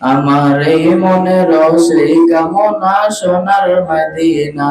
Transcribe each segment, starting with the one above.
আমার এই মনের সেই কামনা সোনার মদিনা।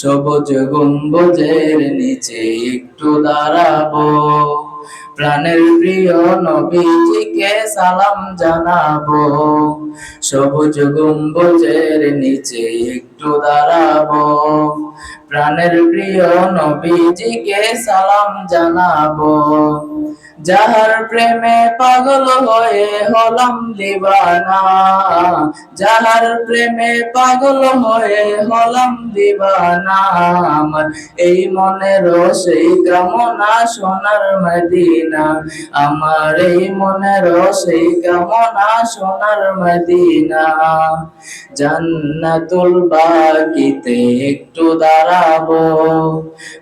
সবুজ গম্বুজের নিচে একটু দাঁড়াবো। প্রাণের প্রিয় নবীজিকে সালাম জানাব। সবুজ গম্বুজের নিচে একটু দাঁড়াবো। প্রাণের প্রিয় নবীজিকে সালাম জানাব। যাহার প্রেমে পাগল হয়ে হলাম দিবানা। যাহার প্রেমে পাগল হয়ে হলাম দিবানা আমার। এই মনের সেই কামনা সোনার মদিনা। আমার এই মনের সেই কামনা সোনার মদিনা। জান্নাতুল বাকিতে একটু দাঁড়াবো।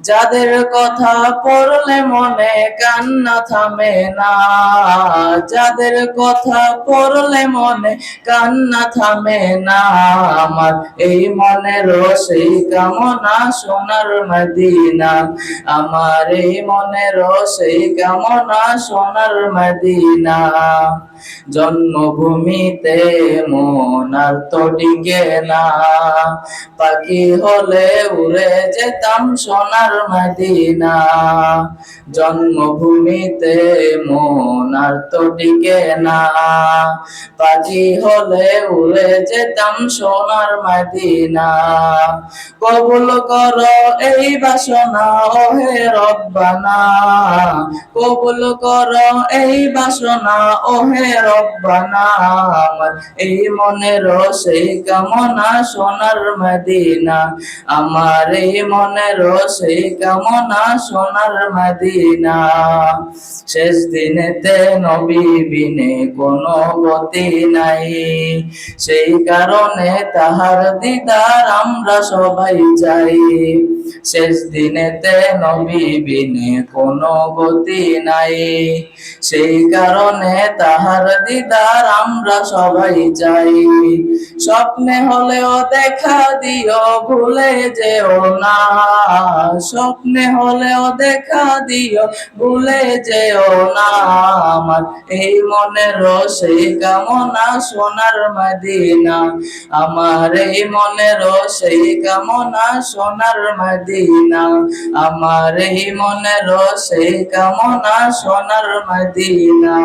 যাদের কথা পড়লে মনে কান্না থামে না। যাদের কথা পড়লে মনে কান্না থামে না। আমার এই মনের সেই কামনা সোনার মদিনা। আমার এই মনের সেই কামনা সোনার মদিনা। জন্মভূমিতে মন আর তো টিকে না। পাখি হলে উড়ে যেতাম সোনার মদিনা। জন্মভূমিতে মন আর তো টিকে না। পাখি হলে উড়ে যেতাম সোনার মদিনা। কবুল কর এই বাসনা, ওহে রব্বানা। কবুল কর এই বাসনা, ওহে রব্বানা আমার এই মনের সেই কামনা সোনার মদিনা। আমার এই মনের সেই কামনা সোনার মদিনা। শেষ দিনেতে নবী বিনে কোনো গতি নাই। সেই কারণে তাহার দিদার আমরা সবাই চাই। শেষ দিনেতে নবী বিনে কোনো গতি নাই। সেই কারণে তাহার দিদার আমরা সবাই চাই। স্বপ্নে হলেও দেখা দিও, ভুলে যেও না। স্বপ্নে হলেও দেখা দিও, ভুলে যেও না। আমার এই মনের সেই কামনা সোনার মদিনা। আমার এই মনের সেই কামনা সোনার মদিনা। আমার এই মনের সেই কামনা সোনার মদিনা।